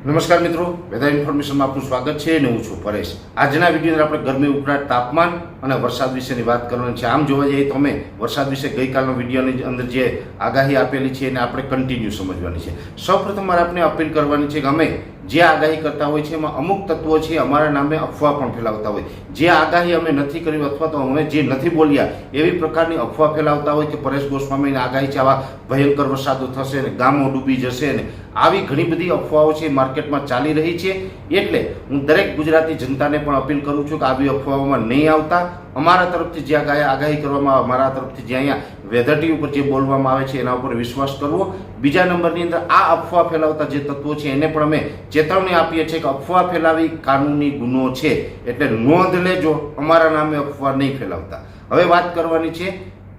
નમસ્કાર મિત્રો, વેધર ઇન્ફોર્મેશનમાં આપનું સ્વાગત છે અને હું છું પરેશ. આજના વિડીયોની આપણે ગરમી, ઉકળાટ, તાપમાન અને વરસાદ વિશેની વાત કરવાની છે. આમ જોવા જઈએ તો અમે વરસાદ વિશે ગઈકાલનો વિડીયોની અંદર જે આગાહી આપેલી છે એને આપણે કન્ટિન્યુ સમજવાની છે. સૌપ્રથમ મારે આપણે અપીલ કરવાની છે કે અમે જે આગાહી કરતા હોય છે, એમાં અમુક તત્વો છે, અમારા નામે અફવા પણ ફેલાવતા હોય. જે આગાહી અમે નથી કરી, અથવા તો અમે જે નથી બોલ્યા, એવી પ્રકારની અફવા ફેલાવતા હોય કે પરેશ ગોસ્વામીની આગાહી છે, આવા ભયંકર વરસાદો થશે ને ગામો ડૂબી જશે ને આવી ઘણી બધી અફવાઓ છે, માર્કેટમાં ચાલી રહી છે. એટલે હું દરેક ગુજરાતી જનતાને પણ અપીલ કરું છું કે આવી અફવાઓમાં નહીં આવતા. અમારા તરફથી જે આગાહી કરવામાં આવે, અમારા તરફથી જે અહીંયા વેધરટી ઉપર જે બોલવામાં આવે છે, એના ઉપર વિશ્વાસ કરવો. બીજા નંબરની અંદર આ અફવા ફેલાવતા જે તત્વો છે, એને પણ અમે ચેતવણી આપીએ છીએ કે અફવા ફેલાવી કાનૂની ગુનો છે. એટલે નોંધ લેજો, અમારા નામે અફવા નહીં ફેલાવતા. હવે વાત કરવાની છે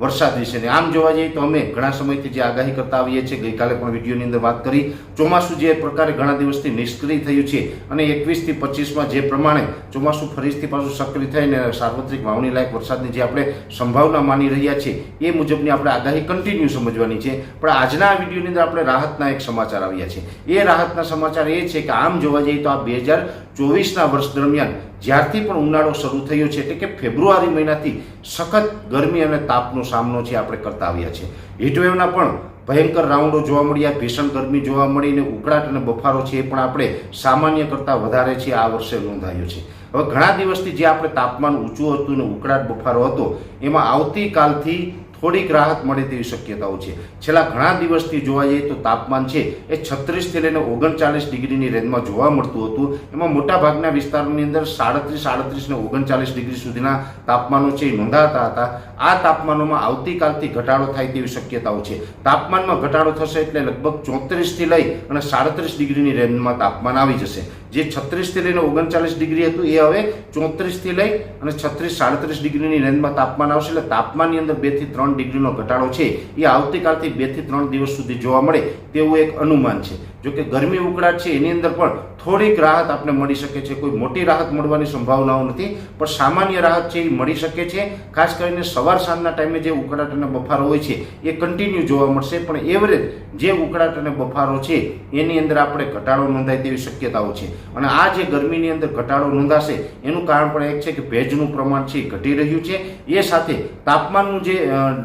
વરસાદ વિશેની આમ જોવા જઈએ તો અમે ઘણા સમયથી જે આગાહી કરતા આવીએ છીએ, ગઈકાલે પણ વિડીયોની અંદર વાત કરી. ચોમાસું જે પ્રકારે ઘણા દિવસથી નિષ્ક્રિય થયું છે અને એકવીસથી પચીસમાં જે પ્રમાણે ચોમાસું ફરીથી પાછું સક્રિય થઈને સાર્વત્રિક વાવણી લાયક વરસાદની જે આપણે સંભાવના માની રહ્યા છીએ, એ મુજબની આપણે આગાહી કન્ટિન્યુ સમજવાની છે. પણ આજના આ વિડીયોની અંદર આપણે રાહતના એક સમાચાર આવ્યા છે. એ રાહતના સમાચાર એ છે કે આમ જોવા જઈએ તો આ બે હજાર ચોવીસના વર્ષ દરમિયાન જ્યારથી પણ ઉનાળો શરૂ થયો છે, એટલે કે ફેબ્રુઆરી મહિનાથી સખત ગરમી અને તાપનો સામનો છે આપણે કરતા આવ્યા છે. હીટવેવના પણ ભયંકર રાઉન્ડો જોવા મળ્યા, ભીષણ ગરમી જોવા મળીને ઉકળાટ અને બફારો છે એ પણ આપણે સામાન્ય કરતાં વધારે છે, આ વર્ષે નોંધાયો છે. હવે ઘણા દિવસથી જે આપણે તાપમાન ઊંચું હતું ને ઉકળાટ બફારો હતો, એમાં આવતીકાલથી થોડીક રાહત મળે તેવી શક્યતાઓ છે. છેલ્લા ઘણા દિવસથી જોવા જઈએ તો તાપમાન છે એ છત્રીસથી લઈને ઓગણચાલીસ ડિગ્રીની રેન્જમાં જોવા મળતું હતું. એમાં મોટાભાગના વિસ્તારોની અંદર સાડત્રીસ સાડત્રીસ ને ઓગણચાલીસ ડિગ્રી સુધીના તાપમાનો છે એ નોંધાતા હતા. આ તાપમાનોમાં આવતીકાલથી ઘટાડો થાય તેવી શક્યતાઓ છે. તાપમાનમાં ઘટાડો થશે એટલે લગભગ ચોત્રીસથી લઈ અને સાડત્રીસ ડિગ્રીની રેન્જમાં તાપમાન આવી જશે. જે છત્રીસથી લઈને ઓગણચાલીસ ડિગ્રી હતું એ હવે ચોત્રીસથી લઈ અને છત્રીસ, સાડત્રીસ ડિગ્રીની રેન્જમાં તાપમાન આવશે. એટલે તાપમાનની અંદર બેથી ત્રણ ડિગ્રીનો ઘટાડો છે. એ આવતીકાલથી બેથી ત્રણ દિવસ સુધી જોવા મળે તેવું એક અનુમાન છે. જોકે ગરમી ઉકળાટ છે, એની અંદર પણ થોડીક રાહત આપણે મળી શકે છે. કોઈ મોટી રાહત મળવાની સંભાવનાઓ નથી, પણ સામાન્ય રાહત છે એ મળી શકે છે. ખાસ કરીને સવાર સાંજના ટાઈમે જે ઉકળાટ અને બફારો હોય છે, એ કન્ટિન્યુ જોવા મળશે. પણ એવરેજ જે ઉકળાટ અને બફારો છે, એની અંદર આપણે ઘટાડો નોંધાય તેવી શક્યતાઓ છે. અને આ જે ગરમીની અંદર ઘટાડો નોંધાશે, એનું કારણ પણ એક છે કે ભેજનું પ્રમાણ છે એ ઘટી રહ્યું છે. એ સાથે તાપમાનનું જે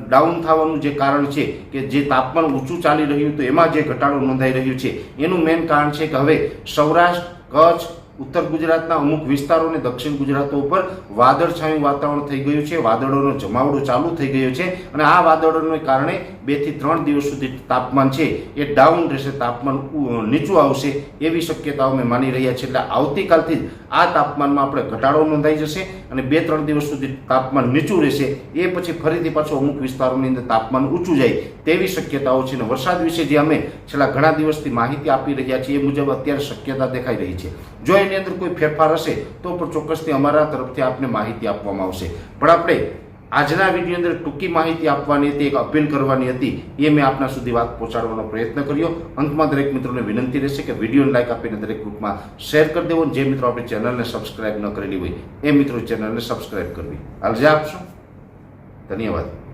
ડાઉન થવાનું જે કારણ છે કે જે તાપમાન ઊંચું ચાલી રહ્યું તો એમાં જે ઘટાડો નોંધાઈ રહ્યું છે, એનું મેઇન કારણ છે કે હવે સૌરાષ્ટ્ર, કચ્છ ઉત્તર ગુજરાતના અમુક વિસ્તારો અને દક્ષિણ ગુજરાતો ઉપર વાદળછાયું વાતાવરણ થઈ ગયું છે. વાદળોનો જમાવડો ચાલુ થઈ ગયો છે અને આ વાદળોને કારણે બેથી ત્રણ દિવસ સુધી તાપમાન છે. એ ડાઉન રહેશે, તાપમાન નીચું આવશે એવી શક્યતાઓ અમે માની રહ્યા છીએ. એટલે આવતીકાલથી જ આ તાપમાનમાં આપણે ઘટાડો નોંધાઈ જશે અને બે ત્રણ દિવસ સુધી તાપમાન નીચું રહેશે. એ પછી ફરીથી પાછું અમુક વિસ્તારોની અંદર તાપમાન ઊંચું જાય તેવી શક્યતાઓ છે. અને વરસાદ વિશે જે અમે છેલ્લા ઘણા દિવસથી માહિતી આપી રહ્યા છીએ એ મુજબ અત્યારે શક્યતા દેખાઈ રહી છે. જો એની અંદર કોઈ ફેરફાર હશે, તો પણ ચોક્કસથી અમારા તરફથી આપને માહિતી આપવામાં આવશે. પણ આપણે આજના વીડિયો અંદર ટૂંકી માહિતી આપવાની હતી, એક અપીલ કરવાની હતી, એ મેં આપના સુધી વાત પહોંચાડવાનો પ્રયત્ન કર્યો. અંતમાં દરેક મિત્રોને વિનંતી રહેશે કે વિડીયોને લાઇક આપીને દરેક ગ્રુપમાં શેર કરી દેવો જે મિત્રો આપણી ચેનલને સબસ્ક્રાઇબ ન કરેલી હોય, એ મિત્રો ચેનલને સબસ્ક્રાઇબ કરવી. અરજા આપશો? ધન્યવાદ.